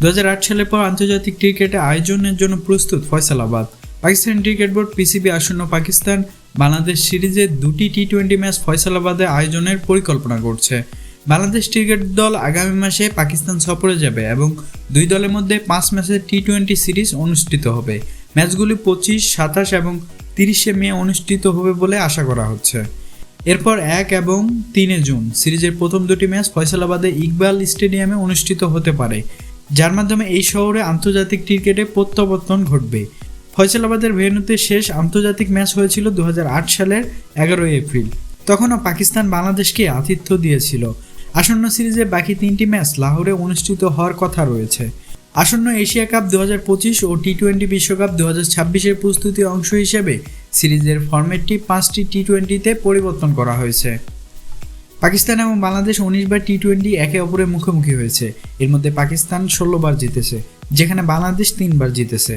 দু হাজার আট সালের পর আন্তর্জাতিক ক্রিকেটে আয়োজনের জন্য প্রস্তুত Faisalabad. Pakistan cricket board PCB আসন্ন পাকিস্তান বাংলাদেশ সিরিজে দুটি টি টোয়েন্টি ম্যাচ ফয়সালাবাদে আয়োজনের পরিকল্পনা করছে। বাংলাদেশ ক্রিকেট দল আগামী মাসে পাকিস্তান সফরে যাবে এবং দুই দলের মধ্যে পাঁচ ম্যাচের টি টোয়েন্টি সিরিজ অনুষ্ঠিত হবে। ম্যাচগুলি পঁচিশ, সাতাশ এবং তিরিশে মে অনুষ্ঠিত হবে বলে আশা করা হচ্ছে। এরপর এক এবং তিনে জুন সিরিজের প্রথম দুটি ম্যাচ ফয়সালাবাদে ইকবাল স্টেডিয়ামে অনুষ্ঠিত হতে পারে। যার মাধ্যমে এই শহরে আন্তর্জাতিক ক্রিকেটে প্রত্যাবর্তন ঘটবে। ফয়সালাবাদের ভেন্যুতে শেষ আন্তর্জাতিক ম্যাচ হয়েছিল দু হাজার আট সালের এগারোই এপ্রিল। তখনও পাকিস্তান বাংলাদেশকে আতিথ্য দিয়েছিল। আসন্ন সিরিজে বাকি তিনটি ম্যাচ লাহোরে অনুষ্ঠিত হওয়ার কথা রয়েছে। আসন্ন এশিয়া কাপ দুহাজার পঁচিশ ও টি টোয়েন্টি বিশ্বকাপ দু হাজার প্রস্তুতি অংশ হিসেবে সিরিজের ফরম্যাটটি পাঁচটি টি টোয়েন্টিতে পরিবর্তন করা হয়েছে। পাকিস্তান এবং বাংলাদেশ উনিশ বার টি টোয়েন্টি একে অপরের মুখোমুখি হয়েছে। এর মধ্যে পাকিস্তান ষোলো বার জিতেছে, যেখানে বাংলাদেশ তিনবার জিতেছে।